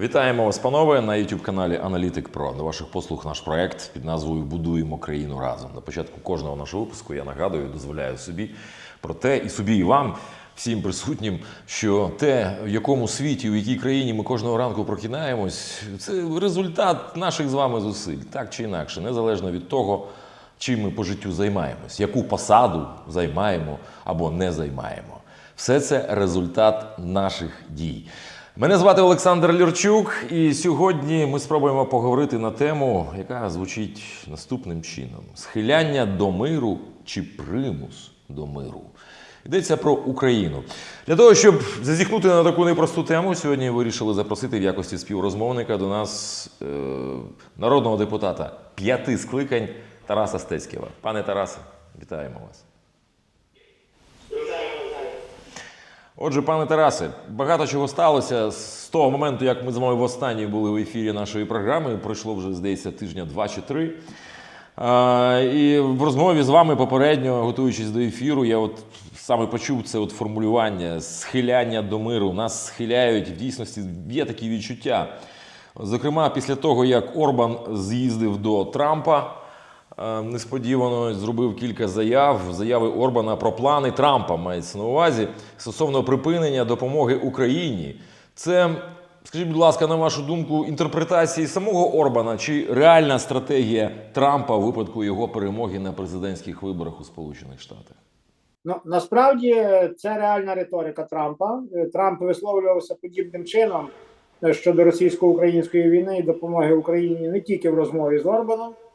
Вітаємо вас, панове, на youtube каналі Аналітик Про. До ваших послуг наш проект під назвою Будуємо країну разом. На початку кожного нашого випуску я нагадую, дозволяю собі про те і собі, і вам, всім присутнім, що те, в якому світі, в якій країні ми кожного ранку прокидаємось, це результат наших з вами зусиль, так чи інакше, незалежно від того, чим ми по життю займаємось, яку посаду займаємо або не займаємо. Все це результат наших дій. Мене звати Олександр Лірчук, і сьогодні ми спробуємо поговорити на тему, яка звучить наступним чином: схиляння до миру чи примус до миру. Йдеться про Україну. Для того, щоб зазіхнути на таку непросту тему, сьогодні вирішили запросити в якості співрозмовника до нас е, народного депутата п'яти скликань Тараса Стецькєва. Пане Тарасе, вітаємо вас. Отже, пане Тарасе, багато чого сталося з того моменту, як ми з вами востаннє були в ефірі нашої програми. Пройшло вже, здається, тижня два чи три. А, і в розмові з вами попередньо, готуючись до ефіру, я от саме почув це от формулювання схиляння до миру. Нас схиляють в дійсності є такі відчуття. Зокрема, після того, як Орбан з'їздив до Трампа, несподівано зробив кілька заяв. Заяви Орбана про плани Трампа мається на увазі стосовно припинення допомоги Україні. Це, скажіть, будь ласка, на вашу думку, інтерпретації самого Орбана чи реальна стратегія Трампа в випадку його перемоги на президентських виборах у Сполучених Штатах? Ну насправді це реальна риторика Трампа. Е, Трамп висловлювався подібним чином е, щодо російсько-української війни і допомоги Україні не тільки в розмові з Орбаном, е,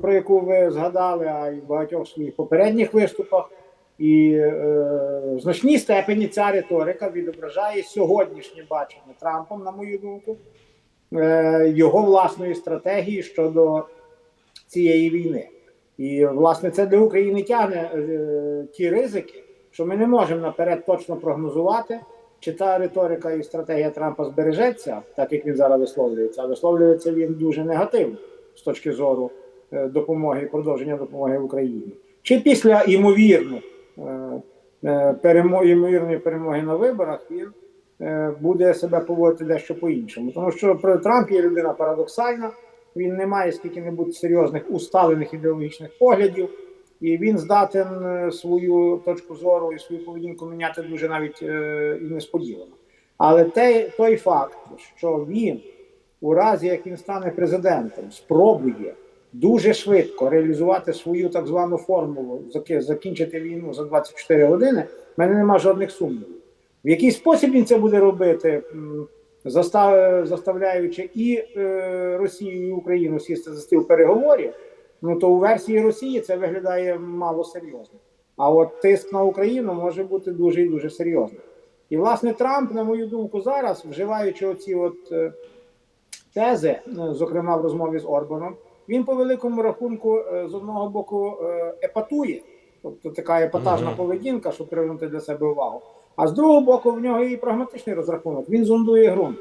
про яку ви згадали, а й в багатьох своїх попередніх виступах. І е, в значній степені ця риторика відображає сьогоднішнє бачення Трампом, на мою думку, е, його власної стратегії щодо цієї війни. І власне це для України тягне е, ті ризики, що ми не можемо наперед точно прогнозувати, чи та риторика і стратегія Трампа збережеться, так як він зараз висловлюється. А висловлюється він дуже негативно з точки зору е, допомоги продовження допомоги Україні. Чи після ймовірних е, е, перемо- ймовірної перемоги на виборах він е, буде себе поводити дещо по-іншому. Тому що Трамп є людина парадоксальна. Він не має скільки-небудь серйозних усталених ідеологічних поглядів, і він здатен е, свою точку зору і свою поведінку міняти дуже навіть е, і несподівано. Але те, той факт, що він у разі як він стане президентом, спробує дуже швидко реалізувати свою так звану формулу, закінчити війну за 24 години, в мене немає жодних сумнівів. В який спосіб він це буде робити, застав, заставляючи і е, Росію, і Україну сісти за стіл переговорів, ну то у версії Росії це виглядає мало серйозно. А от тиск на Україну може бути дуже і дуже серйозним. І власне Трамп, на мою думку, зараз, вживаючи оці от е, тези, е, зокрема в розмові з Орбаном, він по великому рахунку е, з одного боку е, епатує, тобто така епатажна Мгм. поведінка, щоб привернути для себе увагу. А з другого боку, в нього і прагматичний розрахунок. Він зондує ґрунт.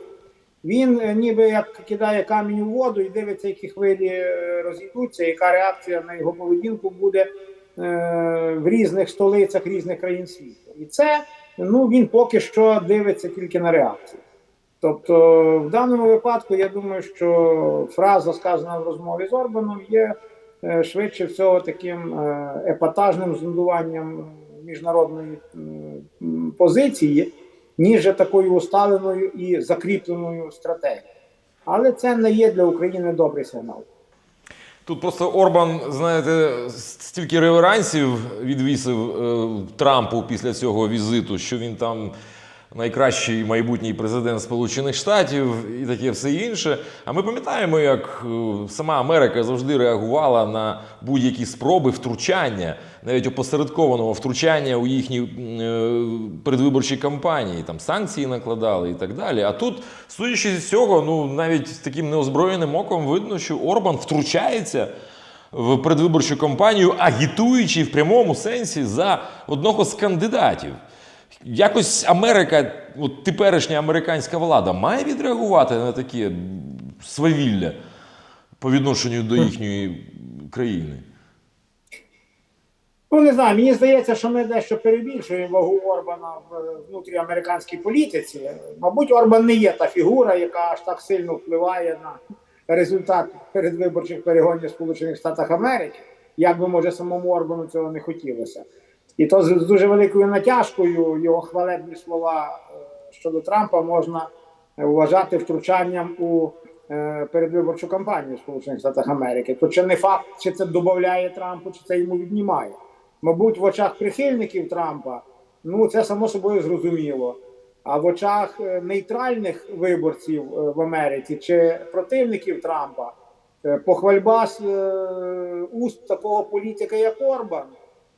Він е, ніби як кидає камінь у воду і дивиться, які хвилі розійдуться, яка реакція на його поведінку буде в різних столицях різних країн світу. І це ну він поки що дивиться тільки на реакцію. Тобто, в даному випадку, я думаю, що фраза, сказана в розмові з Орбаном, є е, швидше всього таким е, епатажним зондуванням міжнародної позиції, ніж такою усталеною і закріпленою стратегією. Але це не є для України добрий сигнал. Тут просто Орбан, знаєте, стільки реверансів відвісив е, Трампу після цього візиту, що він там найкращий майбутній президент Сполучених Штатів і таке все інше. А ми пам'ятаємо, як е, сама Америка завжди реагувала на будь-які спроби втручання, навіть опосередкованого втручання у їхні е, передвиборчі кампанії, там санкції накладали і так далі. А тут, судячи з цього, ну навіть з таким неозброєним оком видно, що Орбан втручається в передвиборчу кампанію, агітуючи в прямому сенсі за одного з кандидатів. Якось Америка, от теперішня американська влада, має відреагувати на таке свавілля по відношенню до їхньої країни. Ну, не знаю, мені здається, що ми дещо перебільшуємо вагу Орбана в е, внутріамериканській політиці. Мабуть, Орбан не є та фігура, яка аж так сильно впливає на результат передвиборчих перегонів Сполучених Штатах Америки. Як би може самому Орбану цього не хотілося. І то з дуже великою натяжкою його хвалебні слова е, щодо Трампа можна е, вважати втручанням у е, передвиборчу кампанію Сполучених Штатах Америки. То чи не факт, чи це додає Трампу, чи це йому віднімає. Мабуть, в очах прихильників Трампа, ну це само собою зрозуміло. А в очах нейтральних виборців в Америці чи противників Трампа похвальба з уст такого політика, як Орбан.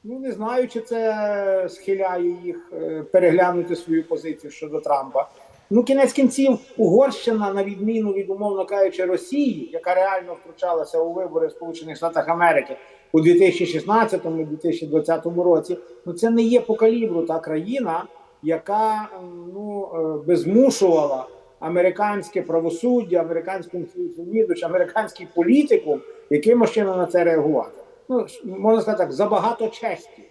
Ну не знаю, чи це схиляє їх е, переглянути свою позицію щодо Трампа. Ну, кінець кінців, Угорщина, на відміну від, умовно кажучи, Росії, яка реально втручалася у вибори Сполучених Штатах Америки у 2016-2020 році, ну це не є по калібру та країна, яка ну, е, би змушувала американське правосуддя, американську інституцію, американський політикум якимось чином на це реагувати. Ну, можна сказати так, забагато честі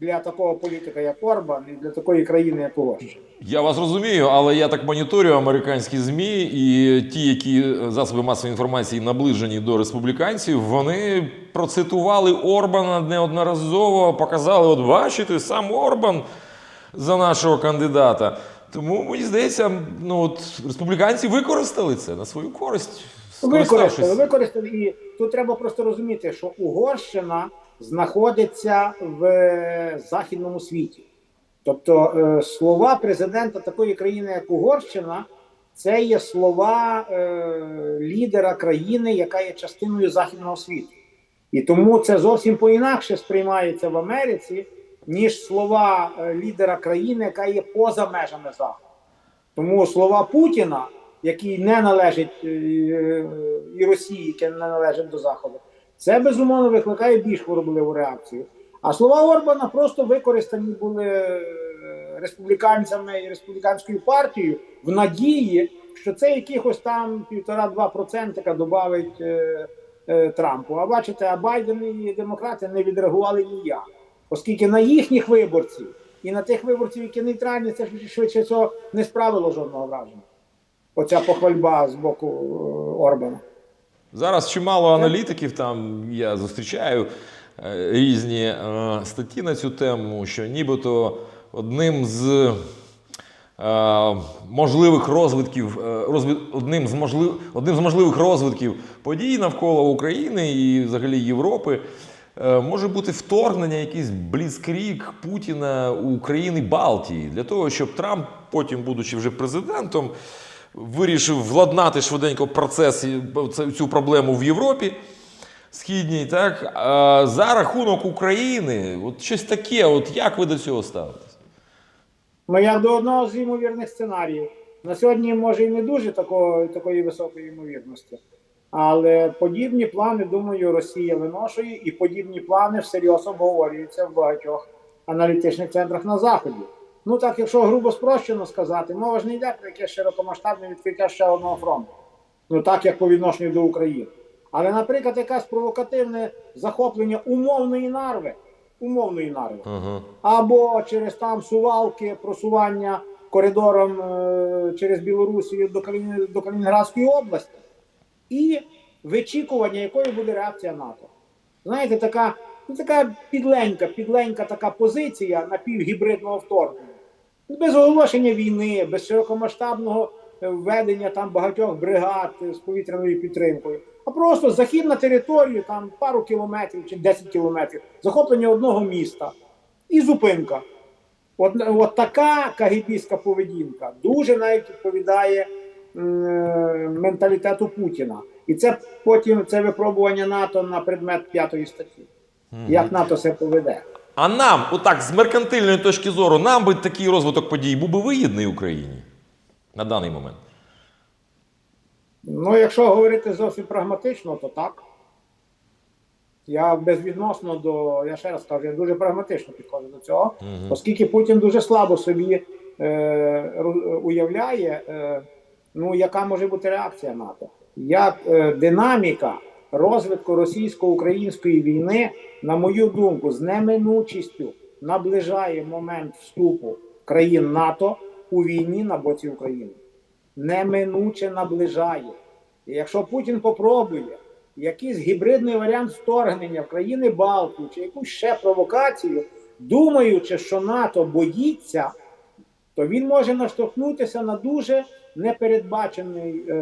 для такого політика, як Орбан, і для такої країни, як Угорщина. Я вас розумію, але я так моніторю американські змі, і ті, які засоби масової інформації наближені до республіканців, вони процитували Орбана неодноразово, показали: от бачите, сам Орбан за нашого кандидата. Тому мені здається, ну от республіканці використали це на свою користь. Використали, використали. І тут треба просто розуміти, що Угорщина знаходиться в західному світі. Тобто е, слова президента такої країни, як Угорщина, це є слова е, лідера країни, яка є частиною західного світу. І тому це зовсім по-інакше сприймається в Америці, ніж слова е, лідера країни, яка є поза межами заходу. Тому слова Путіна, який не належить е, і Росії, яке не належить до Заходу, це безумовно викликає більш хворобливу реакцію. А слова Орбана просто використані були е, республіканцями і республіканською партією в надії, що це якихось там півтора-два процентика додавить е, Трампу. А бачите, а Байден і демократи не відреагували ніяк, оскільки на їхніх виборців і на тих виборців, які нейтральні, це швидше цього не справило жодного враження. Оця похвальба з боку е, Орбана. Зараз чимало аналітиків там я зустрічаю е, різні е, статті на цю тему, що нібито одним з можливих розвитків, розвит, одним, з можлив, одним з можливих розвитків подій навколо України і взагалі Європи. Може бути вторгнення, якийсь бліцкрік Путіна у країни Балтії для того, щоб Трамп, потім, будучи вже президентом, вирішив владнати швиденько процес цю проблему в Європі східній, так а за рахунок України, от щось таке. От як ви до цього ставитесь? Ну, як до одного з ймовірних сценаріїв. На сьогодні може і не дуже такого, такої високої ймовірності. Але подібні плани, думаю, Росія виношує, і подібні плани всерйоз обговорюються в багатьох аналітичних центрах на Заході. Ну так, якщо грубо спрощено сказати, мова ж не йде про якесь широкомасштабне відкриття ще одного фронту. Ну так як по відношенню до України. Але, наприклад, якесь провокативне захоплення умовної нарви, умовної нарви Ага. або через там сувалки, просування коридором е, через Білорусію до, Каліні, до Калінінградської області, і вичікування, якою буде реакція НАТО. Знаєте, така, ну, така підленька, підленька така позиція напівгібридного вторгнення. Без оголошення війни, без широкомасштабного введення там багатьох бригад з повітряною підтримкою, а просто захід на територію, там пару кілометрів чи 10 кілометрів, захоплення одного міста і зупинка. От, от така кагібістська поведінка дуже навіть відповідає е, менталітету Путіна. І це потім це випробування НАТО на предмет п'ятої статті. Як НАТО себе поведе. А нам, отак, з меркантильної точки зору, нам би такий розвиток подій був би вигідний Україні на даний момент. Ну, якщо говорити зовсім прагматично, то так. Я безвідносно до, я ще раз кажу, я дуже прагматично підходжу до цього, Мгм. оскільки Путін дуже слабо собі е, уявляє, е, ну, яка може бути реакція НАТО. Як е, динаміка розвитку російсько-української війни, на мою думку, з неминучістю наближає момент вступу країн НАТО у війні на боці України. Неминуче наближає. І якщо Путін попробує якийсь гібридний варіант вторгнення в країни Балтії чи якусь ще провокацію, думаючи, що НАТО боїться, то він може наштовхнутися на дуже непередбачену е,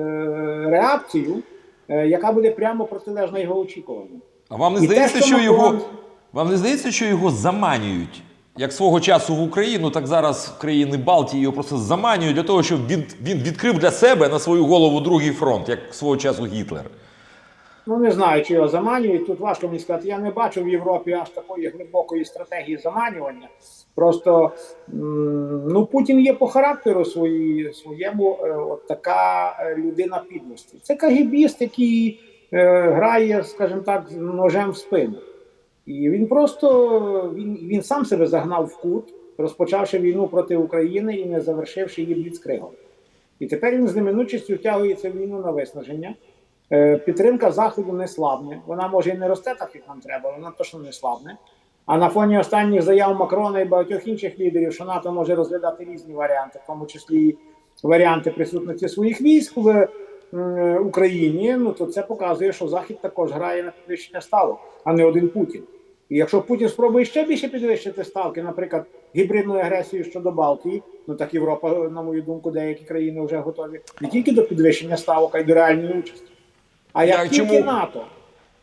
реакцію, яка буде прямо протилежна його очікуванню. А вам не І те, здається, що що Макрон- його вам не здається, що його заманюють? Як свого часу в Україну, так зараз в країни Балтії його просто заманюють для того, щоб він, він відкрив для себе на свою голову другий фронт, як свого часу Гітлер. Ну не знаю, чи його заманюють. Тут важко мені сказати. Я не бачу в Європі аж такої глибокої стратегії заманювання. Просто ну Путін є по характеру свої, своєму е, от така е, людина підлості. Це кагібіст, який е, грає, скажімо так, ножем в спину. І він просто він, він сам себе загнав в кут, розпочавши війну проти України і не завершивши її бліцкригом. І тепер він з неминучістю втягує цю війну на виснаження. Е, Підтримка заходу не слабне. Вона може і не росте так, як нам треба, але вона точно не слабне. А на фоні останніх заяв Макрона і багатьох інших лідерів, що НАТО може розглядати різні варіанти, в тому числі варіанти присутності своїх військ в Україні. Ну то це показує, що Захід також грає на підвищення ставок, а не один Путін. І якщо Путін спробує ще більше підвищити ставки, наприклад, гібридною агресією щодо Балтії, ну так Європа, на мою думку, деякі країни вже готові не тільки до підвищення ставок, а й до реальної участі. А як Я тільки чому- НАТО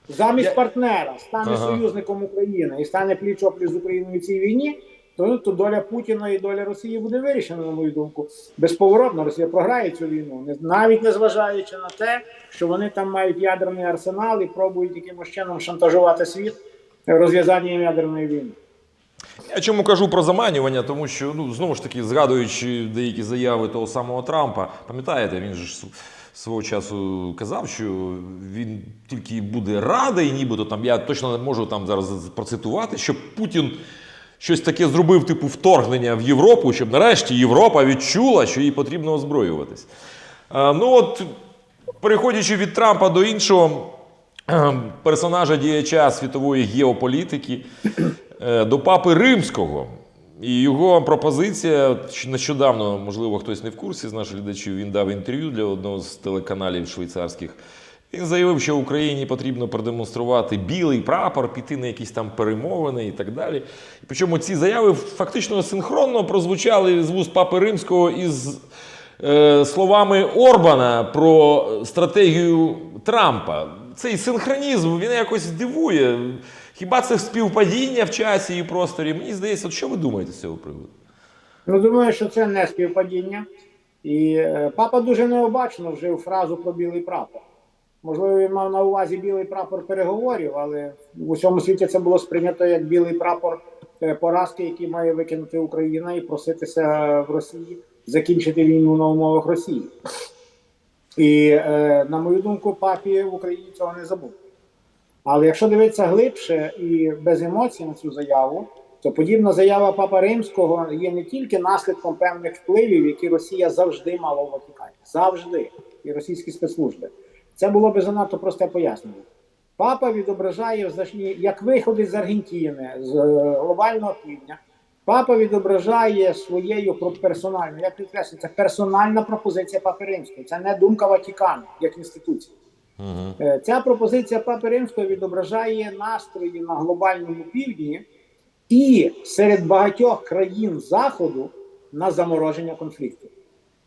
замість Я- партнера стане Ага. союзником України і стане пліч-опліч з Україною в цій війні, то, ну, то доля Путіна і доля Росії буде вирішена, на мою думку. Безповоротно Росія програє цю війну, не- навіть не зважаючи на те, що вони там мають ядерний арсенал і пробують якимось чином шантажувати світ розв'язанням ядерної війни. Я чому кажу про заманювання, тому що ну знову ж таки, згадуючи деякі заяви того самого Трампа, пам'ятаєте, він же ж свого часу казав, що він тільки буде радий, нібито там я точно не можу там зараз процитувати, щоб Путін. Щось таке зробив, типу вторгнення в Європу, щоб нарешті Європа відчула, що їй потрібно озброюватись. Е, ну от, переходячи від Трампа до іншого е, персонажа діяча світової геополітики, е, до папи Римського. І його пропозиція нещодавно, можливо, хтось не в курсі з наших глядачів, він дав інтерв'ю для одного з телеканалів швейцарських. Він заявив, що Україні потрібно продемонструвати білий прапор, піти на якісь там перемовини і так далі. Причому ці заяви фактично синхронно прозвучали з вуст папи Римського із е, словами Орбана про стратегію Трампа. Цей синхронізм він якось дивує. Хіба це співпадіння в часі і просторі? Мені здається, що ви думаєте з цього приводу? Ну, думаю, що це не співпадіння. І е, папа дуже необачно вжив фразу про білий прапор. Можливо, він мав на увазі білий прапор переговорів, але в усьому світі це було сприйнято як білий прапор е, поразки, який має викинути Україна і проситися в Росії закінчити війну на умовах Росії. І, е, на мою думку, папі в Україні цього не забув. Але якщо дивитися глибше і без емоцій на цю заяву, то подібна заява Папа Римського є не тільки наслідком певних впливів, які Росія завжди мала в Ватикані. Завжди. І російські спецслужби. Це було би занадто просте пояснення. Папа відображає взагалі, як виходить з Аргентини, з е, глобального півдня. Папа відображає своєю про- персонально, я підкреслю, це персональна пропозиція Папи Римського. Це не думка Ватикану як інституції. Е, Ця пропозиція Папи Римського відображає настрої на глобальному півдні і серед багатьох країн Заходу на замороження конфлікту.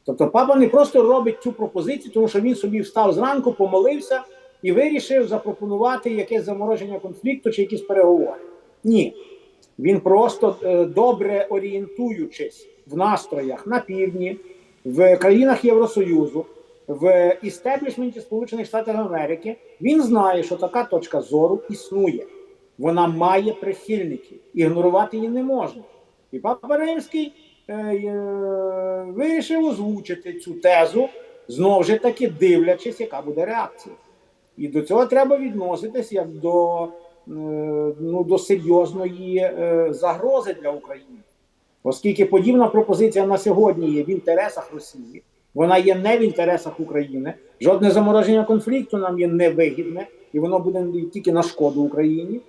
Тобто папа не просто робить цю пропозицію, тому що він собі встав зранку, помолився і вирішив запропонувати якесь замороження конфлікту чи якісь переговори. Ні. Він просто е, добре орієнтуючись в настроях на півдні, в країнах Євросоюзу, в істеблішменті Сполучених Штатів Америки, він знає, що така точка зору існує. Вона має прихильників, ігнорувати її не можна. І папа Римський е, е, вирішив озвучити цю тезу, знову ж таки дивлячись, яка буде реакція. І до цього треба відноситись як до, е, ну, до серйозної е, загрози для України. Оскільки подібна пропозиція на сьогодні є в інтересах Росії, вона є не в інтересах України. Жодне замороження конфлікту нам є невигідне, і воно буде тільки на шкоду Україні.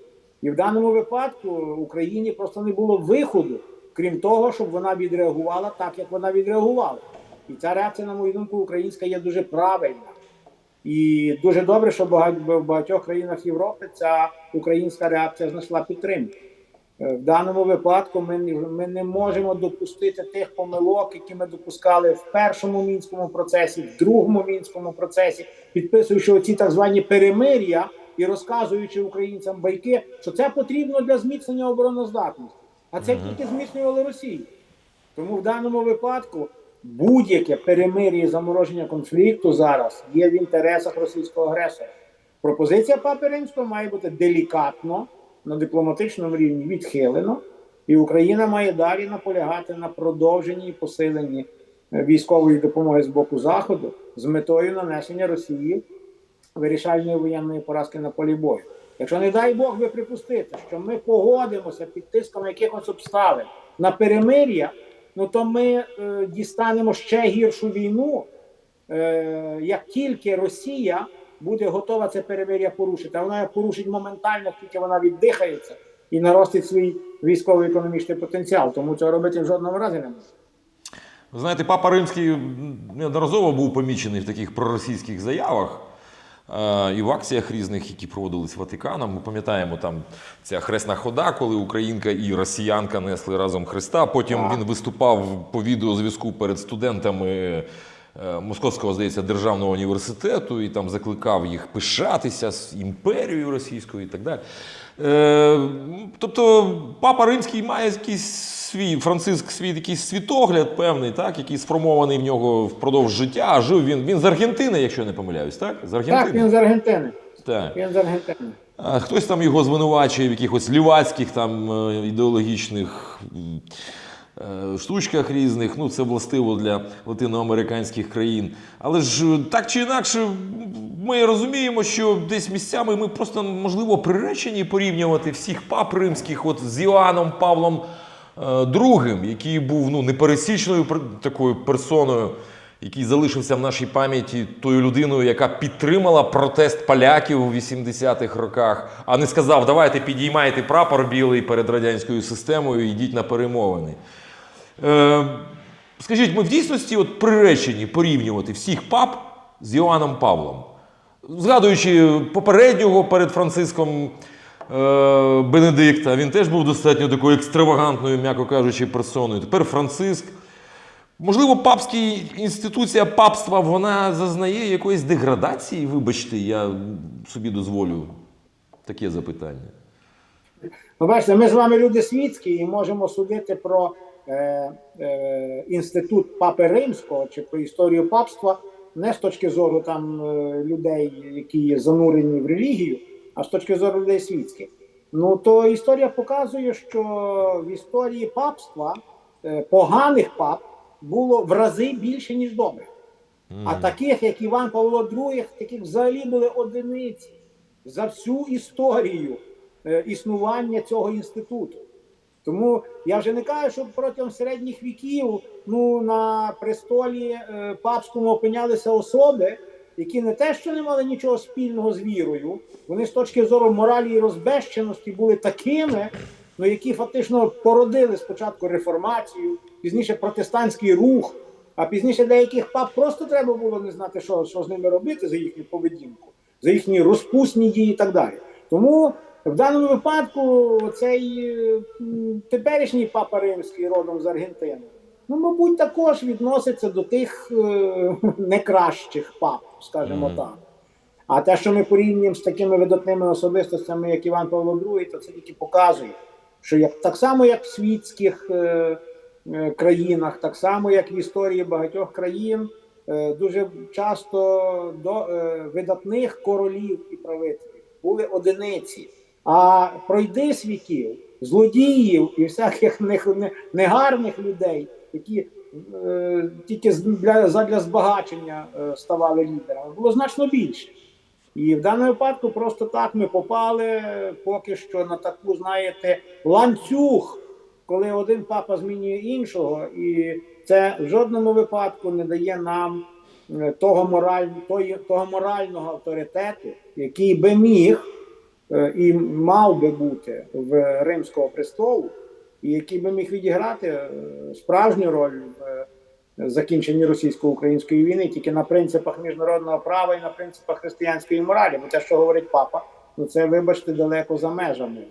І в даному випадку Україні просто не було виходу, крім того, щоб вона відреагувала так, як вона відреагувала. І ця реакція, на мою думку, українська є дуже правильна. І дуже добре, що в багатьох країнах Європи ця українська реакція знайшла підтримку. Е, В даному випадку ми, ми не можемо допустити тих помилок, які ми допускали в першому мінському процесі, в другому мінському процесі, підписуючи оці так звані перемир'я і розказуючи українцям байки, що це потрібно для зміцнення обороноздатності. А це тільки зміцнювало Росію. Тому в даному випадку будь-яке перемир'я і замороження конфлікту зараз є в інтересах російського агресора. Пропозиція Папи Римського має бути делікатно на дипломатичному рівні відхилено, і Україна має далі наполягати на продовженні і посиленні е, військової допомоги з боку Заходу з метою нанесення Росії вирішальної воєнної поразки на полі бою. Якщо не дай Бог ви припустите, що ми погодимося під тиском якихось обставин на перемир'я, ну то ми е, дістанемо ще гіршу війну, е, як тільки Росія буде готова це перемир'я порушити. А вона його порушить моментально, тільки вона віддихається і наростить свій військово-економічний потенціал. Тому цього робити в жодному разі не може. Ви знаєте, папа Римський неодноразово був помічений в таких проросійських заявах. е, І в акціях різних, які проводились Ватиканом, ми пам'ятаємо там ця хресна хода, коли українка і росіянка несли разом Христа. Потім він виступав по відеозв'язку перед студентами Московського, здається, державного університету і там закликав їх пишатися з імперією російською і так далі. Е, тобто, папа Римський має якийсь свій Франциск свій якийсь світогляд певний, так, який сформований в нього впродовж життя. А жив він. Він з Аргентини, якщо я не помиляюсь, так? З Аргентини. Так, він з Аргентини. Так. Він з Аргентини. А хтось там його звинувачує в якихось лівацьких там е, ідеологічних е, штучках різних. Ну, це властиво для латиноамериканських країн. Але ж е, так чи інакше, ми розуміємо, що десь місцями ми просто можливо приречені порівнювати всіх пап римських от з Іоанном Павлом е, другим, який був ну, непересічною пер- такою персоною який залишився в нашій пам'яті тою людиною, яка підтримала протест поляків у 80-х роках, а не сказав, давайте підіймайте прапор білий перед радянською системою і йдіть на перемовини. Е, скажіть, ми в дійсності от приречені порівнювати всіх пап з Іоанном Павлом, згадуючи попереднього перед Франциском. е, Бенедикта, він теж був достатньо такою екстравагантною, м'яко кажучи, персоною. Тепер Франциск. Можливо, папська інституція папства вона зазнає якоїсь деградації. Вибачте, я собі дозволю таке запитання. Ну, бачите, ми з вами люди світські і можемо судити про інститут Папи Римського чи про історію папства не з точки зору там е, людей, які є занурені в релігію, а з точки зору людей світських. Ну то історія показує, що в історії папства е, поганих пап було в рази більше, ніж добрих. А таких, як Іван Павло II, таких взагалі були одиниці за всю історію е, існування цього інституту. Тому я вже не кажу, що протягом середніх віків ну, на престолі е, папському опинялися особи, які не те, що не мали нічого спільного з вірою, вони з точки зору моралі і розбещеності були такими, ну, які фактично породили спочатку реформацію, пізніше протестантський рух, а пізніше для яких пап просто треба було не знати, що, що з ними робити за їхню поведінку, за їхні розпусні дії і так далі. Тому в даному випадку цей теперішній папа римський родом з Аргентини, ну, мабуть, також відноситься до тих е, некращих пап, скажімо Мгм. так. А те, що ми порівнюємо з такими видатними особистостями, як Іван Павло II, то це тільки показує, що як так само, як в світських е, е, країнах, так само, як в історії багатьох країн, е, дуже часто до е, видатних королів і правителів були одиниці. А пройди світів, злодіїв і всяких не- не- негарних людей, які е, тільки для, задля збагачення е, ставали лідерами, було значно більше. І в даному випадку просто так ми попали поки що на таку, знаєте, ланцюг, коли один папа змінює іншого, і це в жодному випадку не дає нам е, того, мораль, того морального авторитету, який би міг і мав би бути в Римського престолу, і який би міг відіграти е, справжню роль в е, закінченні російсько-української війни тільки на принципах міжнародного права і на принципах християнської моралі. Бо те, що говорить папа, ну це, вибачте, далеко за межами.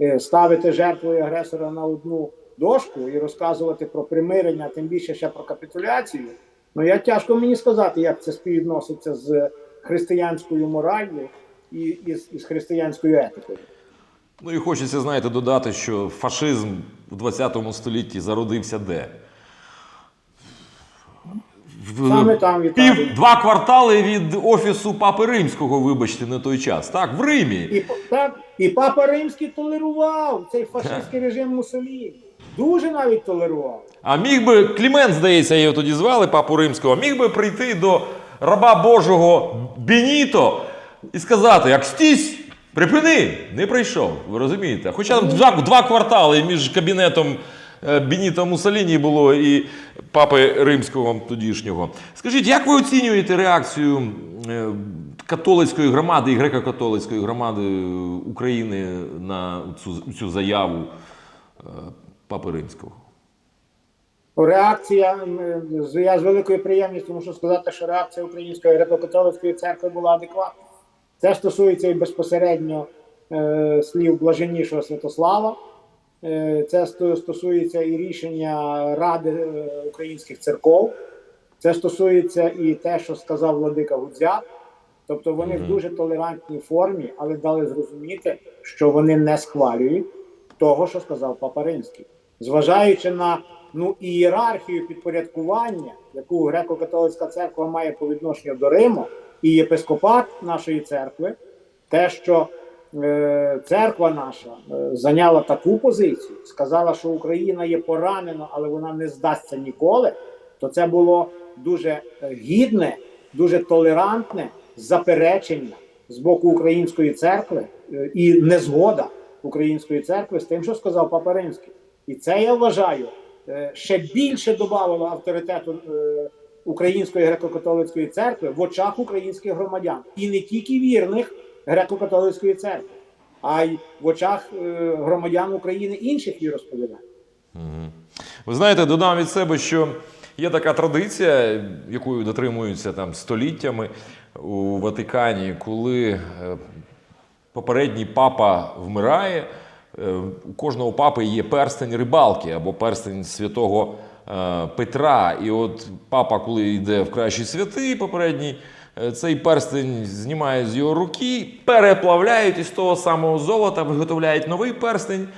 Е, е, Ставити жертвою агресора на одну дошку і розказувати про примирення, тим більше ще про капітуляцію. Ну я тяжко мені сказати, як це співвідноситься з християнською мораллю і, і, з- і з християнською етикою. Ну і хочеться, знаєте, додати, що фашизм в 20 столітті зародився де? Саме там в Італії. Пів два квартали від офісу Папи Римського, вибачте, на той час. Так, в Римі. І, так, і папа римський толерував цей фашистський режим Муссоліні. Дуже навіть толерував. А міг би Клімент, здається, його тоді звали, папу римського, міг би прийти до раба Божого Беніто і сказати: як стісь, припини, не прийшов. Ви розумієте? Хоча два, два квартали між кабінетом е, Беніто Муссоліні було і папи римського тодішнього. Скажіть, як ви оцінюєте реакцію е, католицької громади і греко-католицької громади України на цю, цю заяву е, папи римського? Реакція я з великою приємністю можу сказати, що реакція Української греко-католицької церкви була адекватна. Це стосується і безпосередньо е, слів блаженнішого Святослава. Е, це стосується і рішення Ради е, українських церков. Це стосується і те, що сказав Владика Гудзяк. Тобто вони в дуже толерантній формі, але дали зрозуміти, що вони не схвалюють того, що сказав Папа Римський, зважаючи на ну ієрархію підпорядкування, яку греко-католицька церква має по відношенню до Риму, і єпископат нашої церкви, те, що е, церква наша е, зайняла таку позицію, сказала, що Україна є поранена, але вона не здасться ніколи, то це було дуже е, гідне, дуже толерантне заперечення з боку української церкви е, і незгода української церкви з тим, що сказав Папа Римський. І це я вважаю е, ще більше додавало авторитету е, Української греко-католицької церкви в очах українських громадян, і не тільки вірних греко-католицької церкви, а й в очах е, громадян України інших віросповідань. Ви знаєте, додам від себе, що є така традиція, якою дотримуються там століттями у Ватикані, коли е, попередній папа вмирає. е, У кожного папи є перстень рибалки або перстень святого Петра. І от папа, коли йде в кращі святи, попередній, е, цей перстень знімають з його руки, переплавляють із того самого золота, виготовляють новий перстень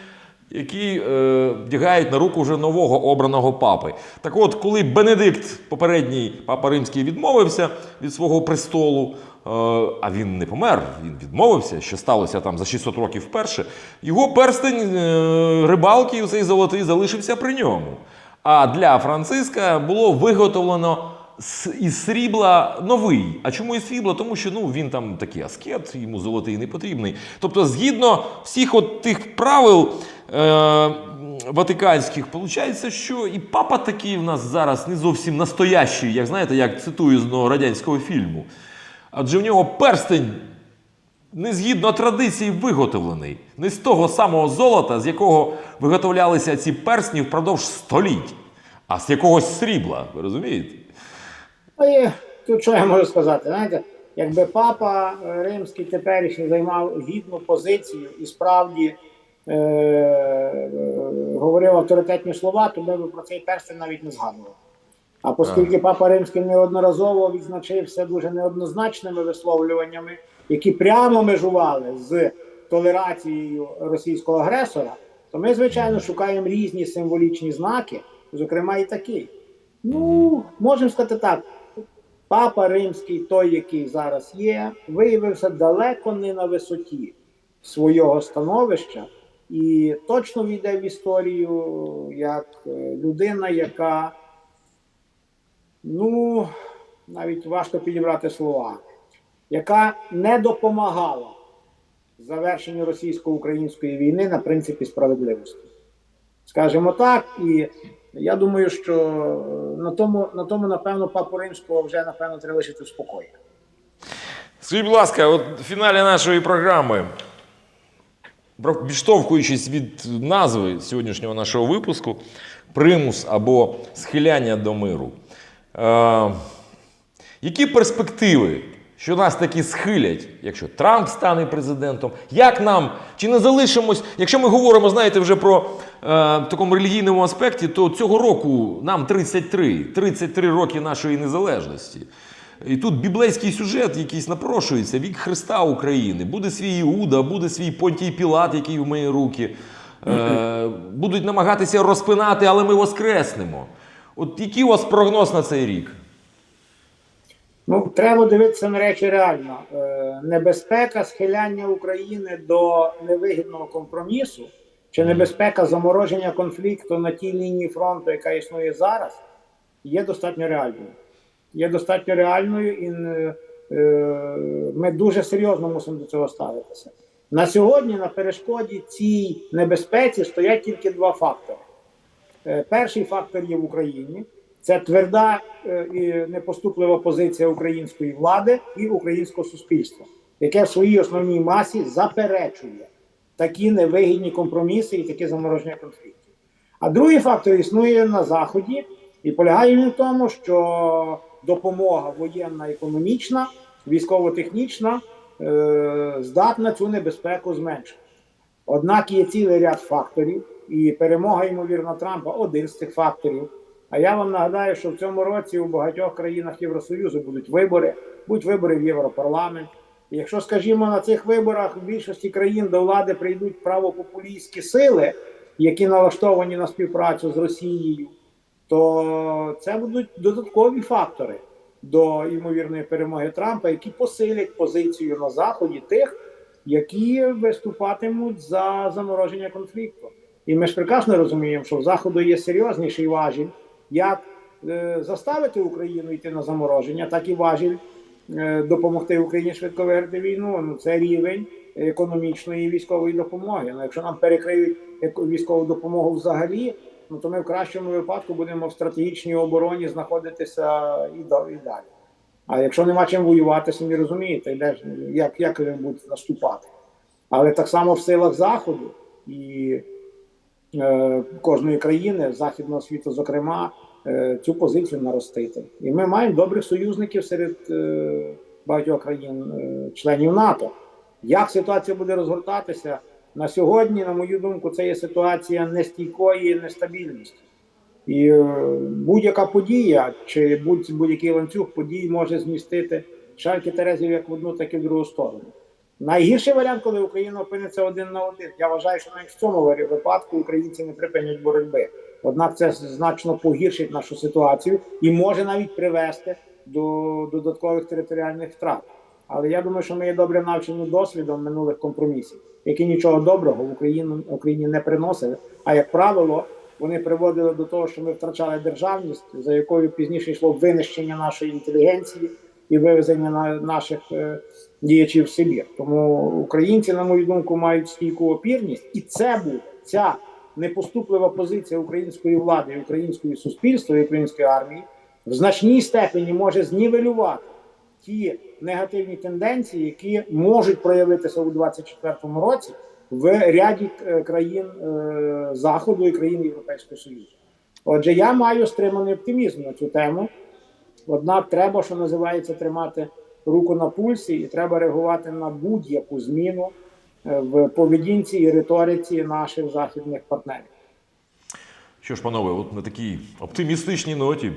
які е, вдягають на руку вже нового обраного папи. Так от, коли Бенедикт, попередній папа римський, відмовився від свого престолу, е, а він не помер, він відмовився, що сталося там за 600 років вперше, його перстень е, рибалки, цей золотий, залишився при ньому. А для Франциска було виготовлено із срібла новий. А чому із срібла? Тому що ну, він там такий аскет, йому золотий не потрібний. Тобто, згідно всіх от тих правил е, ватиканських, виходить, що і папа такий в нас зараз не зовсім настоящий, як знаєте, як цитую з радянського фільму. Адже в нього перстень не згідно традиції виготовлений, не з того самого золота, з якого виготовлялися ці персні впродовж століть, а з якогось срібла. Ви розумієте? Ну, і тут що я можу сказати? Знаєте, якби папа е, римський теперішній займав гідну позицію і справді е, е, говорив авторитетні слова, то ми б про цей перстень навіть не згадували. А оскільки папа римський неодноразово відзначився дуже неоднозначними висловлюваннями, які прямо межували з толерацією російського агресора, то ми, звичайно, шукаємо різні символічні знаки, зокрема і такий. Ну, можемо сказати так. Папа Римський, той, який зараз є, виявився далеко не на висоті свого становища, і точно війде в історію як е, людина, яка, ну, навіть важко підібрати слова, яка не допомагала завершенню російсько-української війни на принципі справедливості. Скажімо так, і Я думаю, що е, на тому, на тому напевно, папу римського вже напевно треба лишити в спокої. Скажіть, будь ласка, от в фіналі нашої програми, відштовхуючись від назви сьогоднішнього нашого випуску, примус або схиляння до миру. Е, які перспективи, що нас таки схилять, якщо Трамп стане президентом? Як нам, чи не залишимось, якщо ми говоримо, знаєте, вже про е, в такому релігійному аспекті, то цього року нам 33, 33 роки нашої незалежності. І тут біблейський сюжет якийсь напрошується, вік Христа України. Буде свій Іуда, буде свій Понтій Пілат, який вмиє руки. Е, будуть намагатися розпинати, але ми воскреснемо. От який у вас прогноз на цей рік? Ну, треба дивитися на речі реально. Е, небезпека схиляння України до невигідного компромісу, чи небезпека замороження конфлікту на тій лінії фронту, яка існує зараз, є достатньо реальною. Є достатньо реальною, і е, ми дуже серйозно мусимо до цього ставитися. На сьогодні на перешкоді цій небезпеці стоять тільки два фактори. Е, Перший фактор є в Україні. Це тверда е, і непоступлива позиція української влади і українського суспільства, яке в своїй основній масі заперечує такі невигідні компроміси і такі замороження конфліктів. А другий фактор існує на Заході, і полягає він в тому, що допомога воєнна, економічна, військово-технічна е, здатна цю небезпеку зменшити. Однак є цілий ряд факторів, і перемога, ймовірно, Трампа один з цих факторів. А я вам нагадаю, що в цьому році у багатьох країнах Євросоюзу будуть вибори, будуть вибори в Європарламент. І якщо, скажімо, на цих виборах в більшості країн до влади прийдуть правопопулістські сили, які налаштовані на співпрацю з Росією, то це будуть додаткові фактори до ймовірної перемоги Трампа, які посилять позицію на заході тих, які виступатимуть за замороження конфлікту. І ми ж прекрасно розуміємо, що в заходу є серйозніший важіль, як е, заставити Україну йти на замороження, так і важіль е, допомогти Україні швидко виграти війну. Ну це рівень економічної і військової допомоги. Ну, якщо нам перекриють військову допомогу взагалі, ну то ми в кращому випадку будемо в стратегічній обороні знаходитися і, далі. А якщо нема чим воювати, самі розумієте, де ж, як, як ви будете наступати. Але так само в силах Заходу і е, кожної країни, західного світу, зокрема, цю позицію наростити. І ми маємо добрих союзників серед е, багатьох країн, е, НАТО. Як ситуація буде розгортатися на сьогодні, на мою думку, це є ситуація нестійкої нестабільності. І е, будь-яка подія чи будь- будь-який ланцюг подій може змістити шальки Терезів як в одну, так і в другу сторону. Найгірший варіант, коли Україна опиниться один на один. Я вважаю, що навіть в цьому випадку українці не припинять боротьби. Однак це значно погіршить нашу ситуацію і може навіть привести до додаткових територіальних втрат. Але я думаю, що ми є добре навчені досвідом минулих компромісів, які нічого доброго в Україну Україні не приносили. А як правило, вони приводили до того, що ми втрачали державність, за якою пізніше йшло винищення нашої інтелігенції і вивезення на наших е, діячів в Сибір. Тому українці, на мою думку, мають стійку опірність, і це буде ця непоступлива позиція української влади, українського суспільства і української армії в значній степені може знівелювати ті негативні тенденції, які можуть проявитися у 2024 році в ряді е, країн е, Заходу і країн Європейського Союзу. Отже, я маю стриманий оптимізм на цю тему. Однак треба, що називається, тримати руку на пульсі, і треба реагувати на будь-яку зміну е, в поведінці і риториці наших західних партнерів. Що ж, панове, от на такій оптимістичній ноті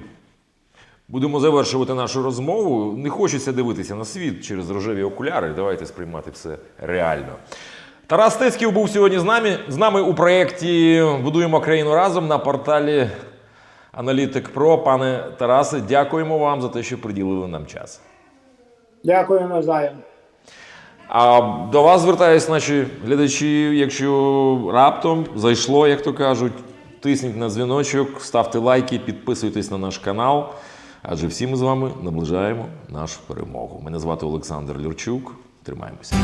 будемо завершувати нашу розмову. Не хочеться дивитися на світ через рожеві окуляри. Давайте сприймати все реально. Тарас Стецьків був сьогодні з нами, з нами у проєкті Будуємо країну разом на порталі Аналітик Про. Пане Тарасе, дякуємо вам за те, що приділили нам час. Дякую навзаєм. А до вас звертаюся, наші глядачі. Якщо раптом зайшло, як то кажуть, тисніть на дзвіночок, ставте лайки, підписуйтесь на наш канал. Адже всі ми з вами наближаємо нашу перемогу. Мене звати Олександр Люрчук. Тримаємося.